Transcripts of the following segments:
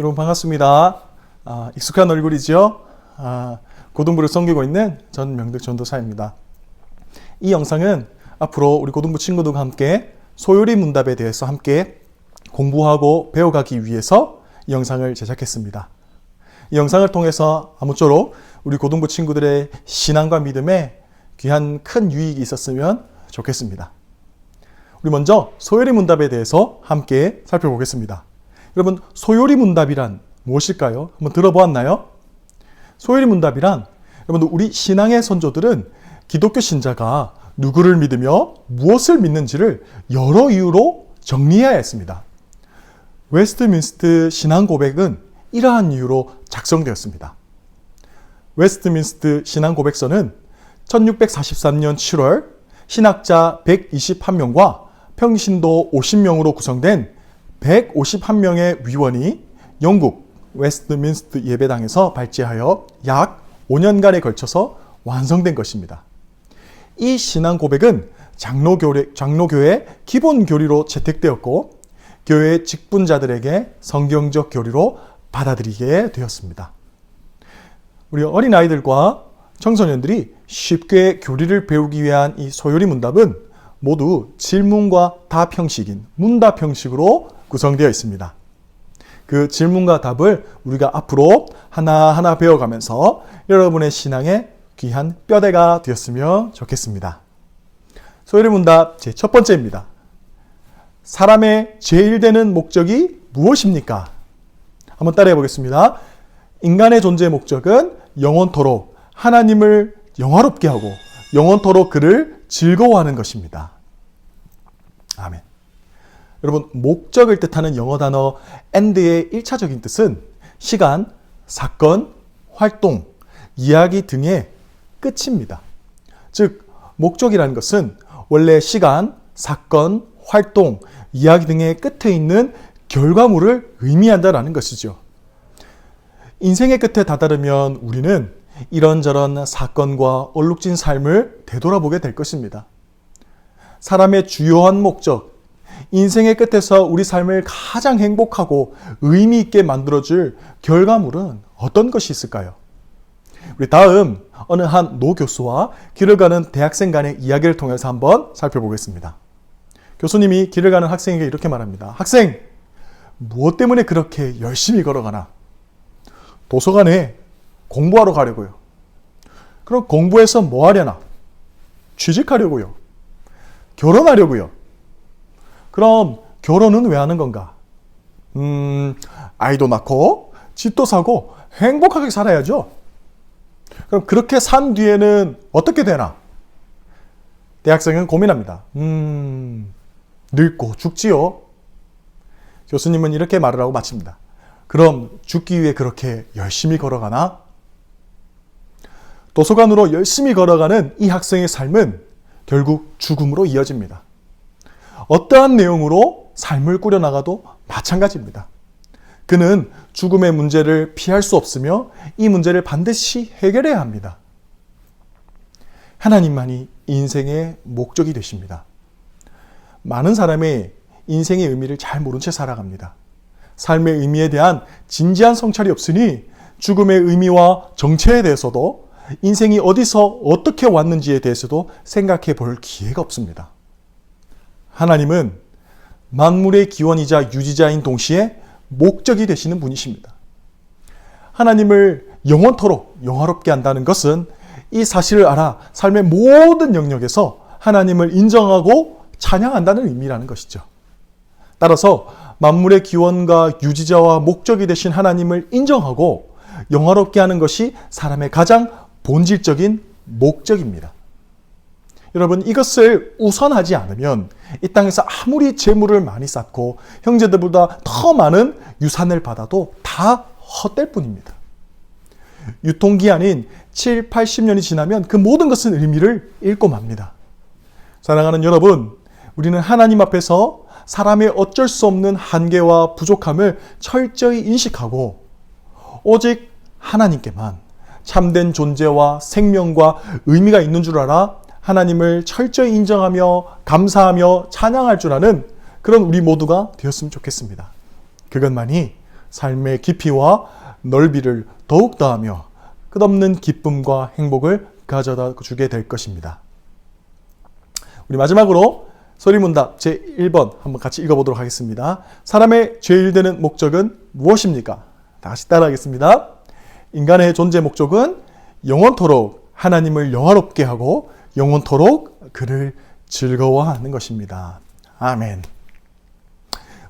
여러분 반갑습니다. 아, 익숙한 얼굴이죠? 아, 고등부를 섬기고 있는 전명득 전도사입니다. 이 영상은 앞으로 우리 고등부 친구들과 함께 소요리 문답에 대해서 함께 공부하고 배워가기 위해서 이 영상을 제작했습니다. 이 영상을 통해서 아무쪼록 우리 고등부 친구들의 신앙과 믿음에 귀한 큰 유익이 있었으면 좋겠습니다. 우리 먼저 소요리 문답에 대해서 함께 살펴보겠습니다. 여러분, 소요리 문답이란 무엇일까요? 한번 들어보았나요? 소요리 문답이란 여러분 우리 신앙의 선조들은 기독교 신자가 누구를 믿으며 무엇을 믿는지를 여러 이유로 정리해야 했습니다. 웨스트민스트 신앙 고백은 이러한 이유로 작성되었습니다. 웨스트민스트 신앙 고백서는 1643년 7월 신학자 121명과 평신도 50명으로 구성된 151명의 위원이 영국 웨스트민스트 예배당에서 발제하여 약 5년간에 걸쳐서 완성된 것입니다. 이 신앙 고백은 장로교회, 장로교회 기본 교리로 채택되었고 교회 직분자들에게 성경적 교리로 받아들이게 되었습니다. 우리 어린아이들과 청소년들이 쉽게 교리를 배우기 위한 이 소요리 문답은 모두 질문과 답 형식인 문답 형식으로 구성되어 있습니다. 그 질문과 답을 우리가 앞으로 하나하나 배워가면서 여러분의 신앙에 귀한 뼈대가 되었으면 좋겠습니다. 소요리 문답 제 첫 번째입니다. 사람의 제일 되는 목적이 무엇입니까? 한번 따라해 보겠습니다. 인간의 존재의 목적은 영원토록 하나님을 영화롭게 하고 영원토록 그를 즐거워하는 것입니다. 아멘. 여러분, 목적을 뜻하는 영어 단어 end의 1차적인 뜻은 시간, 사건, 활동, 이야기 등의 끝입니다. 즉, 목적이라는 것은 원래 시간, 사건, 활동, 이야기 등의 끝에 있는 결과물을 의미한다라는 것이죠. 인생의 끝에 다다르면 우리는 이런저런 사건과 얼룩진 삶을 되돌아보게 될 것입니다. 사람의 주요한 목적, 인생의 끝에서 우리 삶을 가장 행복하고 의미 있게 만들어줄 결과물은 어떤 것이 있을까요? 우리 다음 어느 한 노 교수와 길을 가는 대학생 간의 이야기를 통해서 한번 살펴보겠습니다. 교수님이 길을 가는 학생에게 이렇게 말합니다. 학생, 무엇 때문에 그렇게 열심히 걸어가나? 도서관에 공부하러 가려고요. 그럼 공부해서 뭐 하려나? 취직하려고요. 결혼하려고요. 그럼 결혼은 왜 하는 건가? 음, 아이도 낳고 집도 사고 행복하게 살아야죠. 그럼 그렇게 산 뒤에는 어떻게 되나? 대학생은 고민합니다. 음, 늙고 죽지요. 교수님은 이렇게 말을 하고 마칩니다. 그럼 죽기 위해 그렇게 열심히 걸어가나? 도서관으로 열심히 걸어가는 이 학생의 삶은 결국 죽음으로 이어집니다. 어떠한 내용으로 삶을 꾸려나가도 마찬가지입니다. 그는 죽음의 문제를 피할 수 없으며 이 문제를 반드시 해결해야 합니다. 하나님만이 인생의 목적이 되십니다. 많은 사람이 인생의 의미를 잘 모른 채 살아갑니다. 삶의 의미에 대한 진지한 성찰이 없으니 죽음의 의미와 정체에 대해서도 인생이 어디서 어떻게 왔는지에 대해서도 생각해 볼 기회가 없습니다. 하나님은 만물의 기원이자 유지자인 동시에 목적이 되시는 분이십니다. 하나님을 영원토록 영화롭게 한다는 것은 이 사실을 알아 삶의 모든 영역에서 하나님을 인정하고 찬양한다는 의미라는 것이죠. 따라서 만물의 기원과 유지자와 목적이 되신 하나님을 인정하고 영화롭게 하는 것이 사람의 가장 본질적인 목적입니다. 여러분 이것을 우선하지 않으면 이 땅에서 아무리 재물을 많이 쌓고 형제들보다 더 많은 유산을 받아도 다 헛될 뿐입니다. 유통기한인 7, 80년이 지나면 그 모든 것은 의미를 잃고 맙니다. 사랑하는 여러분, 우리는 하나님 앞에서 사람의 어쩔 수 없는 한계와 부족함을 철저히 인식하고 오직 하나님께만 참된 존재와 생명과 의미가 있는 줄 알아 하나님을 철저히 인정하며 감사하며 찬양할 줄 아는 그런 우리 모두가 되었으면 좋겠습니다. 그것만이 삶의 깊이와 넓이를 더욱 더하며 끝없는 기쁨과 행복을 가져다 주게 될 것입니다. 우리 마지막으로 소리문답 제1번 한번 같이 읽어보도록 하겠습니다. 사람의 제일 되는 목적은 무엇입니까? 다시 따라하겠습니다. 인간의 존재 목적은 영원토록 하나님을 영화롭게 하고 영원토록 그를 즐거워하는 것입니다. 아멘.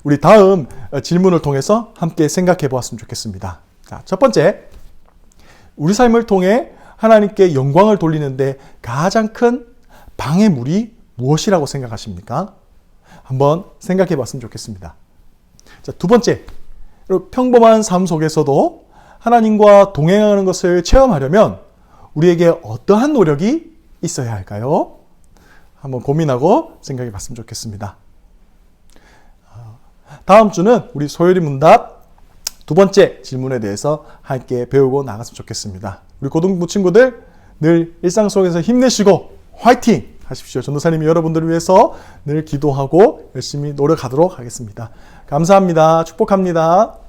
우리 다음 질문을 통해서 함께 생각해 보았으면 좋겠습니다. 자, 첫 번째. 우리 삶을 통해 하나님께 영광을 돌리는데 가장 큰 방해물이 무엇이라고 생각하십니까? 한번 생각해 봤으면 좋겠습니다. 자, 두 번째. 평범한 삶 속에서도 하나님과 동행하는 것을 체험하려면 우리에게 어떠한 노력이 있어야 할까요? 한번 고민하고 생각해 봤으면 좋겠습니다. 다음 주는 우리 소요리 문답 두 번째 질문에 대해서 함께 배우고 나갔으면 좋겠습니다. 우리 고등부 친구들 늘 일상 속에서 힘내시고 화이팅 하십시오. 전도사님이 여러분들을 위해서 늘 기도하고 열심히 노력하도록 하겠습니다. 감사합니다. 축복합니다.